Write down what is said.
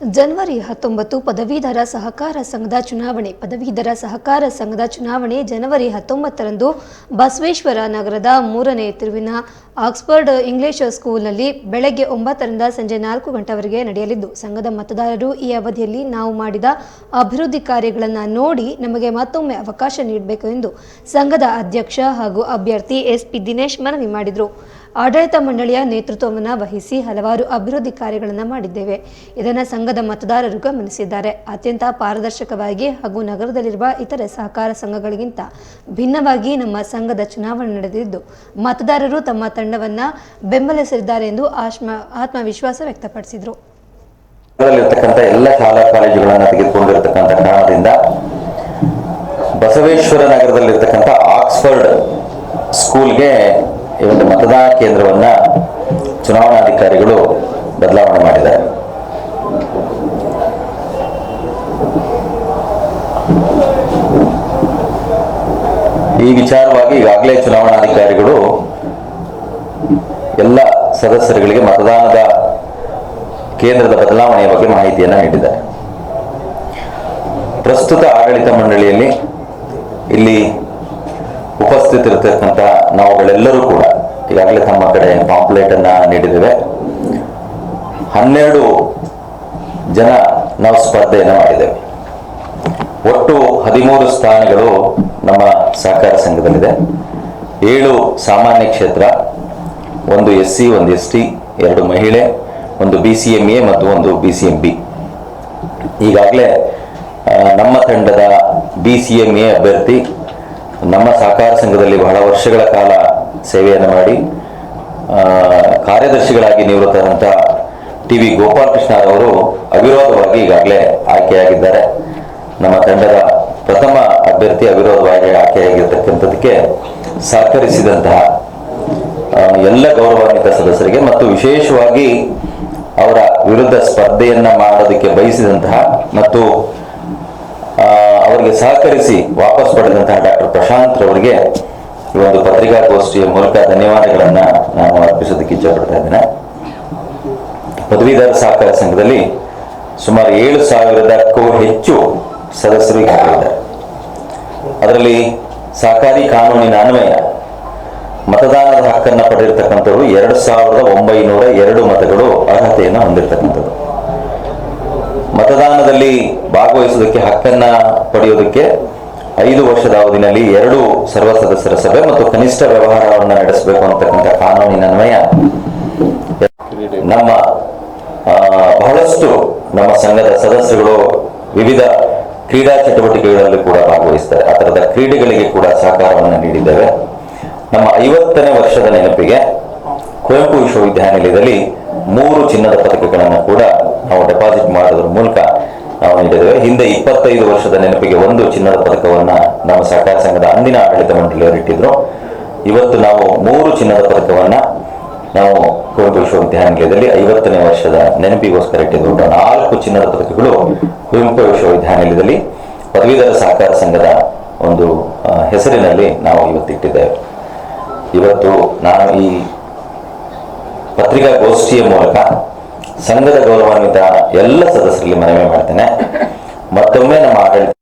ಜನವರಿ ಹತ್ತೊಂಬತ್ತು ಪದವೀಧರ ಸಹಕಾರ ಸಂಘದ ಚುನಾವಣೆ. ಪದವೀಧರ ಸಹಕಾರ ಸಂಘದ ಚುನಾವಣೆ ಜನವರಿ ಹತ್ತೊಂಬತ್ತರಂದು ಬಸವೇಶ್ವರ ನಗರದ ಮೂರನೇ ತಿರುವಿನ ಆಕ್ಸ್ಫರ್ಡ್ ಇಂಗ್ಲಿಷ್ ಸ್ಕೂಲ್ನಲ್ಲಿ ಬೆಳಗ್ಗೆ ಒಂಬತ್ತರಿಂದ ಸಂಜೆ ನಾಲ್ಕು ಗಂಟೆವರೆಗೆ ನಡೆಯಲಿದ್ದು, ಸಂಘದ ಮತದಾರರು ಈ ಅವಧಿಯಲ್ಲಿ ನಾವು ಮಾಡಿದ ಅಭಿವೃದ್ಧಿ ಕಾರ್ಯಗಳನ್ನು ನೋಡಿ ನಮಗೆ ಮತ್ತೊಮ್ಮೆ ಅವಕಾಶ ನೀಡಬೇಕು ಎಂದು ಸಂಘದ ಅಧ್ಯಕ್ಷ ಹಾಗೂ ಅಭ್ಯರ್ಥಿ ಎಸ್ ಪಿ ದಿನೇಶ್ ಮನವಿ ಮಾಡಿದರು. ಆಡಳಿತ ಮಂಡಳಿಯ ನೇತೃತ್ವವನ್ನು ವಹಿಸಿ ಹಲವಾರು ಅಭಿವೃದ್ಧಿ ಕಾರ್ಯಗಳನ್ನು ಮಾಡಿದ್ದೇವೆ. ಇದನ್ನು ಸಂಘದ ಮತದಾರರು ಗಮನಿಸಿದ್ದಾರೆ. ಅತ್ಯಂತ ಪಾರದರ್ಶಕವಾಗಿ ಹಾಗೂ ನಗರದಲ್ಲಿರುವ ಇತರೆ ಸಹಕಾರ ಸಂಘಗಳಿಗಿಂತ ಭಿನ್ನವಾಗಿ ನಮ್ಮ ಸಂಘದ ಚುನಾವಣೆ ನಡೆದಿದ್ದು, ಮತದಾರರು ತಮ್ಮ ತಂಡವನ್ನು ಬೆಂಬಲಿಸಿದ್ದಾರೆ ಎಂದು ಆತ್ಮವಿಶ್ವಾಸ ವ್ಯಕ್ತಪಡಿಸಿದರು. ಎಲ್ಲ ಶಾಲಾ ಕಾಲೇಜುಗಳನ್ನು ತೆಗೆದುಕೊಂಡಿರತಕ್ಕಂಥ ಕಾರಣದಿಂದ ಬಸವೇಶ್ವರ ನಗರದಲ್ಲಿರ್ತಕ್ಕಂಥ ಆಕ್ಸ್ಫರ್ಡ್ ಸ್ಕೂಲ್ಗೆ ಈ ಒಂದು ಮತದಾನ ಕೇಂದ್ರವನ್ನ ಚುನಾವಣಾಧಿಕಾರಿಗಳು ಬದಲಾವಣೆ ಮಾಡಿದ್ದಾರೆ. ಈ ವಿಚಾರವಾಗಿ ಈಗಾಗಲೇ ಚುನಾವಣಾಧಿಕಾರಿಗಳು ಎಲ್ಲ ಸದಸ್ಯರುಗಳಿಗೆ ಮತದಾನದ ಕೇಂದ್ರದ ಬದಲಾವಣೆಯ ಬಗ್ಗೆ ಮಾಹಿತಿಯನ್ನು ನೀಡಿದ್ದಾರೆ. ಪ್ರಸ್ತುತ ಆಡಳಿತ ಮಂಡಳಿಯಲ್ಲಿ ಇಲ್ಲಿ ಉಪಸ್ಥಿತಿರತಕ್ಕಂತಹ ನಾವುಗಳೆಲ್ಲರೂ ಕೂಡ ಈಗಾಗಲೇ ತಮ್ಮ ಕಡೆ ಪಾಂಪ್ಲೆಟ್ ಅನ್ನ ನೀಡಿದ್ದೇವೆ. ಹನ್ನೆರಡು ಜನ ನಾವು ಸ್ಪರ್ಧೆಯನ್ನು ಮಾಡಿದ್ದೇವೆ. ಒಟ್ಟು ಹದಿಮೂರು ಸ್ಥಾನಗಳು ನಮ್ಮ ಸಹಕಾರ ಸಂಘದಲ್ಲಿದೆ. ಏಳು ಸಾಮಾನ್ಯ ಕ್ಷೇತ್ರ, ಒಂದು ಎಸ್ ಸಿ ಒಂದು ಎಸ್ ಟಿ ಎರಡು ಮಹಿಳೆ, ಒಂದು ಬಿ ಸಿ ಎಂ ಎ ಮತ್ತು ಒಂದು ಬಿ ಸಿ ಎಂ ಬಿ ಈಗಾಗಲೇ ನಮ್ಮ ತಂಡದ ಬಿ ಸಿ ಎಂ ಎ ಅಭ್ಯರ್ಥಿ ನಮ್ಮ ಸಹಕಾರ ಸಂಘದಲ್ಲಿ ಬಹಳ ವರ್ಷಗಳ ಕಾಲ ಸೇವೆಯನ್ನು ಮಾಡಿ ಕಾರ್ಯದರ್ಶಿಗಳಾಗಿ ನಿವೃತ್ತರಾದಂಥ ಟಿ ವಿ ಗೋಪಾಲಕೃಷ್ಣರವರು ಅವಿರೋಧವಾಗಿ ಈಗಾಗಲೇ ಆಯ್ಕೆಯಾಗಿದ್ದಾರೆ. ನಮ್ಮ ತಂಡದ ಪ್ರಥಮ ಅಭ್ಯರ್ಥಿ ಅವಿರೋಧವಾಗಿ ಆಯ್ಕೆಯಾಗಿರ್ತಕ್ಕಂಥದ್ದಕ್ಕೆ ಸಹಕರಿಸಿದಂತಹ ಎಲ್ಲ ಗೌರವಾನ್ವಿತ ಸದಸ್ಯರಿಗೆ ಮತ್ತು ವಿಶೇಷವಾಗಿ ಅವರ ವಿರುದ್ಧ ಸ್ಪರ್ಧೆಯನ್ನ ಮಾಡೋದಕ್ಕೆ ಬಯಸಿದಂತಹ ಮತ್ತು ಅವರಿಗೆ ಸಹಕರಿಸಿ ವಾಪಸ್ ಪಡೆದಂತಹ ಡಾಕ್ಟರ್ ಪ್ರಶಾಂತ್ ರವರಿಗೆ ಈ ಒಂದು ಪತ್ರಿಕಾಗೋಷ್ಠಿಯ ಮೂಲಕ ಧನ್ಯವಾದಗಳನ್ನ ನಾನು ಅರ್ಪಿಸೋದಕ್ಕೆ ಇಚ್ಛಪಡ್ತಾ ಇದ್ದೇನೆ. ಪದವೀಧರ ಸಹಕಾರ ಸಂಘದಲ್ಲಿ ಸುಮಾರು ಏಳು ಸಾವಿರದಕ್ಕೂ ಹೆಚ್ಚು ಸದಸ್ಯರು ಇದ್ದಾರೆ. ಅದರಲ್ಲಿ ಸಹಕಾರಿ ಕಾನೂನಿನ ಅನ್ವಯ, ಮತದಾನದ ಹಕ್ಕನ್ನು ಪಡೆದಿರ್ತಕ್ಕಂಥವ್ರು ಎರಡು ಸಾವಿರದ ಒಂಬೈನೂರ ಎರಡು ಮತಗಳು ಅರ್ಹತೆಯನ್ನು ಹೊಂದಿರತಕ್ಕಂಥದ್ದು. ಮತದಾನದಲ್ಲಿ ಭಾಗವಹಿಸುವುದಕ್ಕೆ ಹಕ್ಕನ್ನು ಪಡೆಯುವುದಕ್ಕೆ ಐದು ವರ್ಷದ ಅವಧಿನಲ್ಲಿ ಎರಡು ಸರ್ವ ಸದಸ್ಯರ ಸಭೆ ಮತ್ತು ಕನಿಷ್ಠ ವ್ಯವಹಾರವನ್ನು ನಡೆಸಬೇಕು ಅಂತಕ್ಕಂಥ ಕಾನೂನಿನ ಅನ್ವಯ. ನಮ್ಮ ಬಹಳಷ್ಟು ನಮ್ಮ ಸಂಘದ ಸದಸ್ಯರುಗಳು ವಿವಿಧ ಕ್ರೀಡಾ ಚಟುವಟಿಕೆಗಳಲ್ಲಿ ಕೂಡ ಭಾಗವಹಿಸ್ತಾರೆ ಆ ಥರದ ಕ್ರೀಡೆಗಳಿಗೆ ಕೂಡ ಸಹಕಾರವನ್ನು ನೀಡಿದ್ದೇವೆ. ನಮ್ಮ ಐವತ್ತನೇ ವರ್ಷದ ನೆನಪಿಗೆ ಕುವೆಂಪು ವಿಶ್ವವಿದ್ಯಾನಿಲಯದಲ್ಲಿ ಮೂರು ಚಿನ್ನದ ಪದಕಗಳನ್ನು ಕೂಡ ನಾವು ಹಿಂದೆ ಇಪ್ಪತ್ತೈದು ವರ್ಷದ ನೆನಪಿಗೆ ಒಂದು ಚಿನ್ನದ ಪದಕವನ್ನ ನಮ್ಮ ಸಹಕಾರ ಸಂಘದ ಅಂದಿನ ಆಡಳಿತ ಮಂಡಳಿಯವರು ಇಟ್ಟಿದ್ರು. ಇವತ್ತು ನಾವು ಮೂರು ಚಿನ್ನದ ಪದಕವನ್ನ ನಾವು ಕುವೆಂಪು ವಿಶ್ವವಿದ್ಯಾನಿಲಯದಲ್ಲಿ ಐವತ್ತನೇ ವರ್ಷದ ನೆನಪಿಗೋಸ್ಕರ ಇಟ್ಟಿದ್ರು. ನಾಲ್ಕು ಚಿನ್ನದ ಪದಕಗಳು ಕುವೆಂಪು ವಿಶ್ವವಿದ್ಯಾನಿಲಯದಲ್ಲಿ ಪದವೀಧರ ಸಹಕಾರ ಸಂಘದ ಒಂದು ಹೆಸರಿನಲ್ಲಿ ನಾವು ಇವತ್ತಿಟ್ಟಿದ್ದೇವೆ ಇವತ್ತು ನಾನು ಈ ಪತ್ರಿಕಾಗೋಷ್ಠಿಯ ಮೂಲಕ ಸಂಘದ ಗೌರವಾನ್ವಿತ ಎಲ್ಲ ಸದಸ್ಯರಲ್ಲಿ ಮನವಿ ಮಾಡ್ತೇನೆ. ಮತ್ತೊಮ್ಮೆ ನಮ್ಮ ಆಡಳಿತ